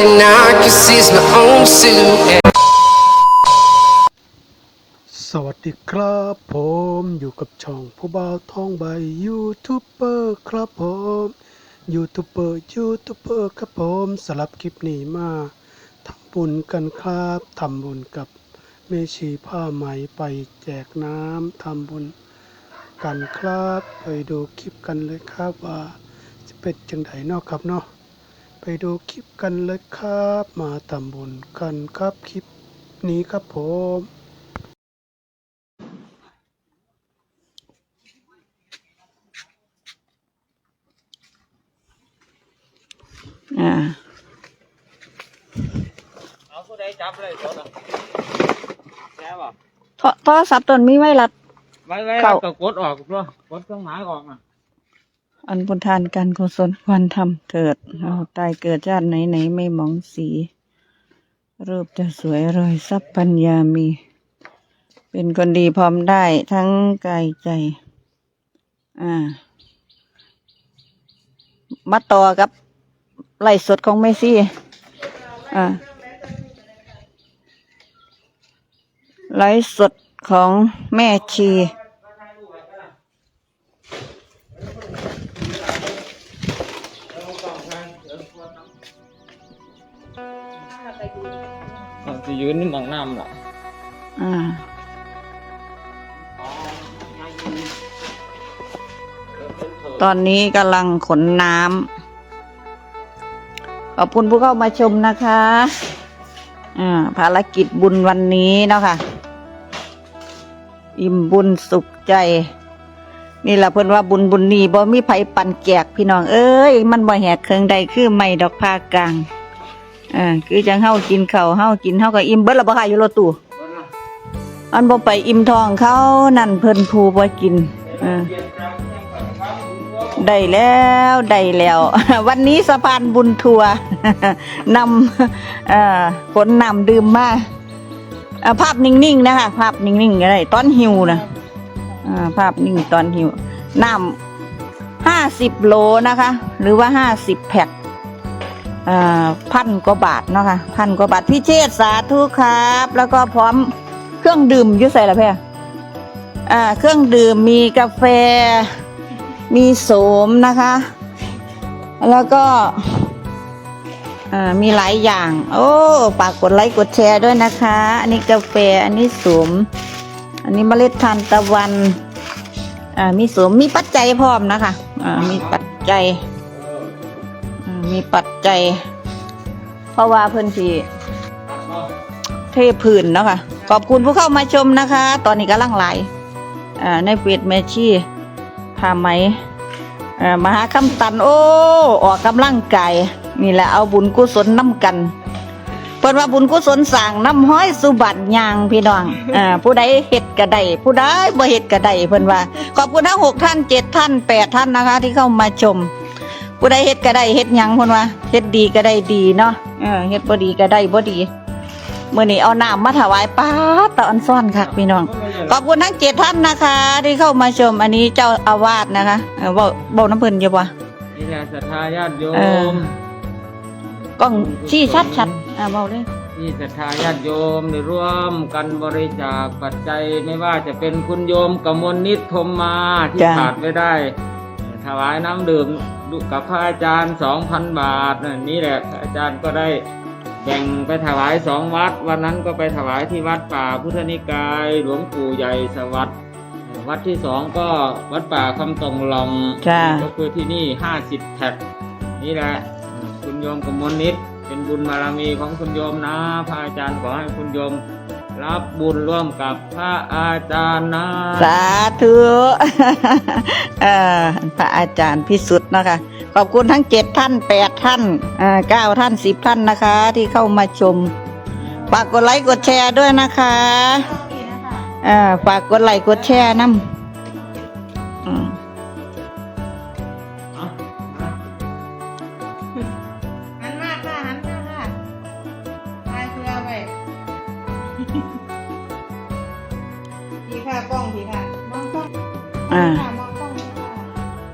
and I can see my own silhouette. สวัสดีครับผมอยู่กับช่องผู้บ่าวท้องใบยูทูบเบอร์ครับผมยูทูบเบอร์ยูทูบเบอร์ครับผมสำหรับคลิปนี้มาทำบุญกันครับทำบุญกับเมชีผ้าไหมไปแจกน้ำทำบุญกันครับ ไปดูคลิปกันเลยครับว่าจะเป็นจังไดเนาะครับเนาะ ไปดูคลิปกันเลยครับ มาทำบุญกันครับคลิปนี้ครับผมอ่าเอาผู้ใดจับเลยโทษอะแช่ป่ะโทโทรศัพท์ตนมีไว้รัด ไว้ไว้เข้าก็กดออกด้วยกดเครื่องหมายออกอะ อันบุญทานการกุศลควรทำเถิดเราตายเกิดชาติไหนไหนไม่มองสี รูปจะสวยรอยทรัพย์ปัญญามี เป็นคนดีพร้อมได้ทั้งกายใจ อ่า มาต่อกับไล่สดของเมซี่ อ่าไลฟ์สดของแม่ชี จะยืนนี่มองน้ำล่ะอ่าตอนนี้กำลังขนน้ำขอบคุณผู้เข้ามาชมนะคะอ่าภารกิจบุญวันนี้เนาะค่ะ อิ่มบุญสุขใจ นี่แหละเพิ่อนว่าบุญบุญนี้บ่มีไผปันแจกพี่น้องเอ้ย มันบ่แหกเครื่องใดคือไม่ดอกผ้ากลาง อ่าคือจังเฮากินข้าวเฮากินเฮาก็อิ่มเบิดและบ่ค่ะอยู่รถตู้อันบ่ไปอิ่มท้องเขานั่นเพิ่นผู้บ่กินอ่าได้แล้วได้แล้ว วันนี้สะพานบุญทัวร์นำเอ่อผลนำดื่มมาเอ่อภาพนิ่งๆนะคะ ภาพนิ่งๆก็ได้ตอนหิวนะอ่าภาพนิ่งตอนหิวน้ำห้าสิบโลนะคะ หรือว่าห้าสิบแพ็คอ่า พันกว่าบาทเนาะค่ะพันกว่าบาทพี่เชษฐ์สาธุครับ แล้วก็พร้อมเครื่องดื่มยุ่ใส่ละเพื่อ่าเครื่องดื่มมีกาแฟ มีโสมนะคะ แล้วก็มีหลายอย่าง โอ้ฝากกดไลค์กดแชร์ด้วยนะคะ อันนี้กาแฟอันนี้สม อันนี้เมล็ดทานตะวันมีสมมีปัจจัยพร้อมนะคะอ่ามีปัจจัย มีปัจจัย เพราะว่าเพิ่นสีเทพื้นเนาะค่ะขอบคุณผู้เข้ามาชมนะคะ ตอนนี้กำลังไล่ในเฟซแมชี่พาไหมอ่ามหาคำตัน โอ้ ออกกำลังกายนี่แหละเอาบุญกุศลน้ำกันเพิ่นว่าบุญกุศลสั่งน้ำห้อยสุบัติยางพี่น้องอ่าผู้ใดเฮ็ดกระไดผู้ใดบ่เฮ็ดกระไดเพิ่นว่า ขอบคุณทั้งหกท่านเจ็ดท่านแปดท่านนะคะ ที่เข้ามาชม ผู้ใดเฮ็ดกระไดเฮ็ดหยังเพิ่นว่าเฮ็ดดีก็ได้ดีเนาะเออเฮ็ดบ่ดีก็ได้บ่ดีมื่อนี้เอาน้ำมาถวายป้าดตะอันซ่อนค่ะพี่น้องขอบคุณทั้งเจ็ดท่านนะคะ ที่เข้ามาชมอันนี้เจ้าอาวาสนะคะเออบอกบอกน้ำเพิ่นอยู่ปะนี่แหละศรัทธาญาติโยเออ มกล้องชี้ชัดชัดๆอ่าบอกเลย ที่ศรัทธาญาติโยมได้ร่วมกันบริจาคปัจจัยไม่ว่าจะเป็นคุณโยมกมลนิตธมมาที่จ้ะ ขาดไม่ได้ถ วายน้ำดื่มกับพระอาจารย์สองพันบาทน่ะนี่แหละพระอาจารย์ก็ได้แบ่งไปถวายสองวัด วันนั้นก็ไปถวายที่วัดป่าพุทธนิกาย หลวงปู่ใหญ่สวัสดิ์วัดที่สองก็วัดป่าคำตงลองจ้าก็คือที่นี่ห้าสิบแท็กนี่แหละคุณโยมกมลนิตเป็นบุญบารมีของคุณโยมนะพระอาจารย์ขอให้คุณโยม รับบุญร่วมกับพระอาจารย์นะสาธุเออพระอาจารย์พิสุทธิ์นะคะ ขอบคุณทั้งเจ็ดท่านแปดท่านเก้าท่านสิบท่านนะคะ ที่เข้ามาชมฝากกดไลค์กดแชร์ด้วยนะคะฝากกดไลค์กดแชร์น้ำ อ่า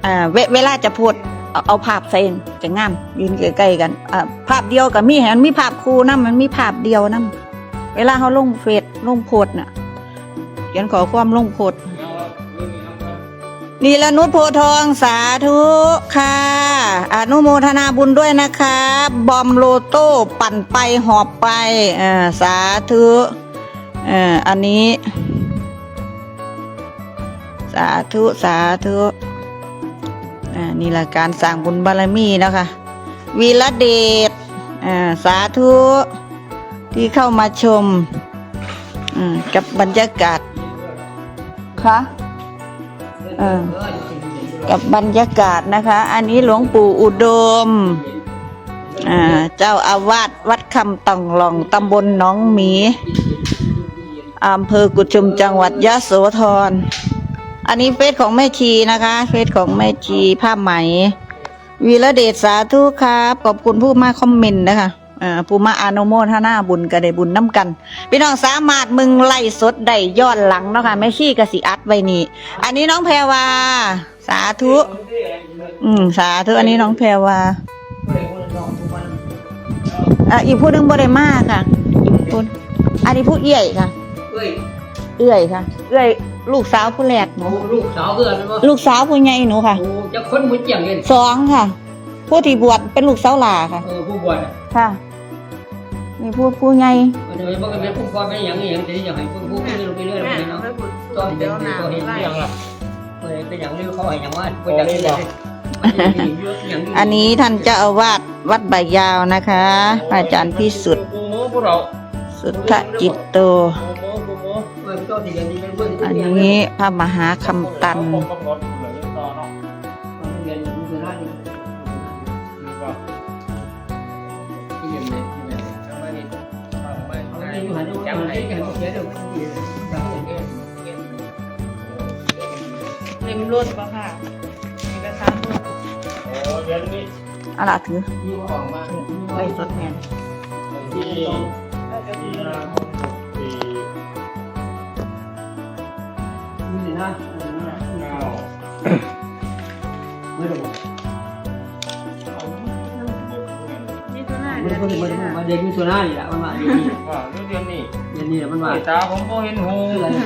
อ่าเวเวลาจะพูดเอาเอาภาพใส่จะงาม ยืนใกล้ๆกัน อ่า ภาพเดียวกับมีเห็นมีภาพคู่นํมันมีภาพเดียวนํเวลาเขาลงเฟซลงโพสต์น่ะเขียนขอความลงโพสต์นีละนุชโพทองสาธุค่ะ อนุโมทนาบุญด้วยนะคะ บอมโลโต้ปั่นไปหอบไปอ่อสาธุอ่ออันนี้ สาธุ สาธุอ่านี่แหละการสร้างบุญบารมีนะคะวีระเดชอ่าสาธุ ที่เข้ามาชมอืมกับบรรยากาศคะเออกับบรรยากาศนะคะ อันนี้หลวงปู่อุดมอ่าเจ้าอาวาสวัดคำตองหลองตำบลหนองหมีอำเภอกุชุมจังหวัดยะโสธร อันนี้เฟซของแม่ชีนะคะเฟซของแม่ชีผ้าไหม วีระเดชสาธุครับขอบคุณผู้มาคอมเมนต์นะคะเอ่อผู้มาอานุโมทนาบุญก็ได้บุญน้ำกัน พี่น้องสามารถมึงไล่สดได้ย้อนหลังเนาะค่ะแม่ชีกสิอัดไว้นี่ อันนี้น้องแพรวา สาธุ อืมสาธุ อันนี้น้องแพรวาอะอีกผู้หนึงบ่ได้มาค่ะอีกผู้อันนี้ผู้เอี่ยค่ะ เอ้ยเอื่อยค่ะ เอื่อย ลูกสาวผู้แรกหนูโอ้ลูกสาวเพื่อนนะลูกสาวผู้ใหญ่หนูค่ะโอ้จะคนมุดเจียงเล่นสองค่ะ ผู้ที่บวชเป็นลูกสาวหลาค่ะ เออผู้บวชค่ะนี่ผู้ผู้ใหญ่มันจะไปบอกกันเป็นผู้บวชเป็นอย่างนี้อย่างนี้อย่างไรผู้ผู้ไปเรื่อยไปเรื่อยไปเนาะตอนเด็กก็เห็นอย่างละเป็นอย่างนี้เขาให้อย่างว่าเป็นอย่างนี้เลยอันนี้ท่านเจ้าอาวาสวัดใบายาวนะคะพระอาจารย์พิสุทธิ์ปูโมพวกเราสุทธจิตโตปูโมปูโม อันนี้พระมหาคำตันผมกำหนดเหลือต่อเนาะอยู่หันจังไหนกันเสียเดี๋ยวเต็มรุ่นปะค่ะเอกสารรุ่นโอ้เดือนนี้เอาล่ะถืออยู่ออกมาไว้สดแทนที่ นาคมปีอยู่นะเก้าไม่ได้บอกนี่ตัวหน้าไม่เดือนได้นี้ไม่ได้ค่ะมาเด็กมีตัวหน้านี่แหละมันมาเดือนนี้ว่าเดือนนี้เดือนนี้มันมาไอ้ตาผมก็เห็นหูคืออะไร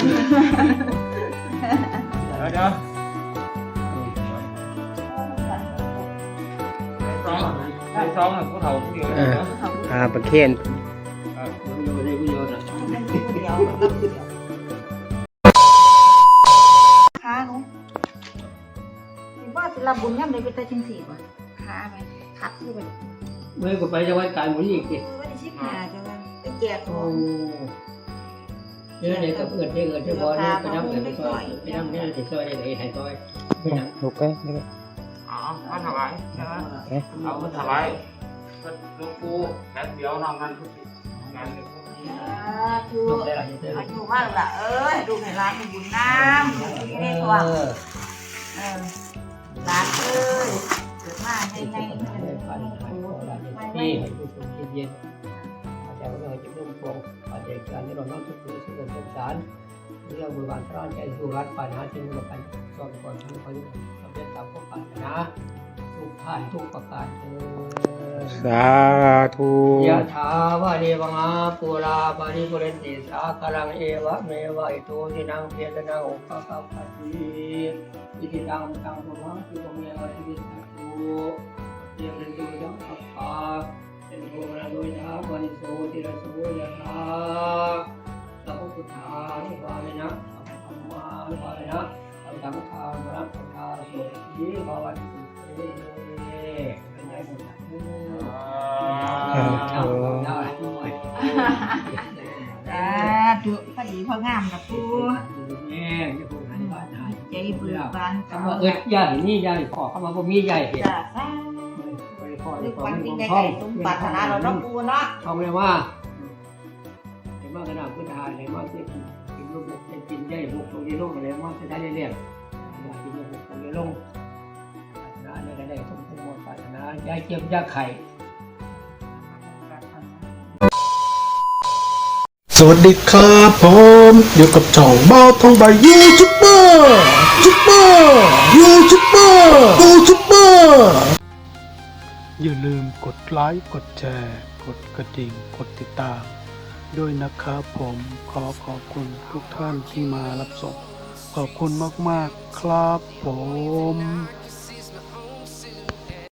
เดี๋ยวเดี๋ยวสองไอ้สองน่ะผู้เฒ่าผู้เดียวเลยเนาะอ่าประเคน ไปแต่จังสี่บ่ขาไปขัดอยู่ไปเมื่อกูไปจะวันการหมุนอีกทีว่าได้ชิบหาจังว่าไปแจกขโอ้องเดี๋ยวเด็กก็เกิดเด็กเกิดที่บ่อนี่ไปน้ำเกิดไปซอยไปน้ำเนี่ยติดซอยเด็กไอ้ไทยซอยไปน้ำ ถูกไหมอ๋อมาถวายใช่ไหมเอามาถวายก็หลวงปู่แค่เดียวนอกนั้นทุกสิ่งงานเนี่ยพวกนี้ถูลูกกได้หลายเดือนอายุมากละเอ้ยดูให้ร้านมีบุญน้ำมีได้ทวงเออ เออร้านเอ้ยเกิดมาในในที่ให้ผู้ชมเย็นๆอาจารย์ก็ให้จุดร่มโพงอาจารย์การที่เราน้อมทุกข์สุขสุขสงสารเรื่องบุญบานพระใจสู่รัฐปัญหาจึงมากันสอนก่อนทั้งคนสำเร็จตามข้อปรารถนา ทุกท่านทุกประการเออสาธุยะถาวะเดวังอาปุราปาริปุเรนติสาคลังเอวะเมวะอิโตทินังเพียรนังอุปกัปปติอิทิตังตังปุรังสุขเมวะอิทิตุเตรียมเรื่องยังสัพพาเป็นโบราณโดยทาวันโสติระโสยะถาสัพพุทธานุภาเวนะสัพพธรรมานุภาเวนะสัพพสังฆานุภาเวนะสัพพะโสติภาวันตุ เตเป็นไงบ้างสาธุพอดีพองามกับปูแม่จะพูดให้บ้านได้ใจเบิกบานคำว่าเอิดใหญ่นี่ใหญ่ขอคำว่าบ่มีใหญ่เห็นจ้าสาธุความจริงได้ไก่สมปรารถนาเราเนาะปูเนาะเขาเลยว่าเห็นว่าขนาดพื้นฐาเห็นว่าจะกินกินลูกจะกินใหญ่บุกตรงนี้ลงอะไรว่าจะได้เรียกอยากกินลูกตรงนี้ลง ยายเจ็บยาไข่สวัสดีครับผมอยู่กับช่องเบ้าทองใบยูทูบเบอร์ยูทูบเบอร์ยูทูบเบอร์ยูทูบเบอร์อย่าลืมกดไลค์กดแชร์ กดกระดิ่งกดติดตาม ด้วยนะครับผมขอขอบคุณทุกท่านที่มารับชมขอบคุณมาก ๆ ครับผม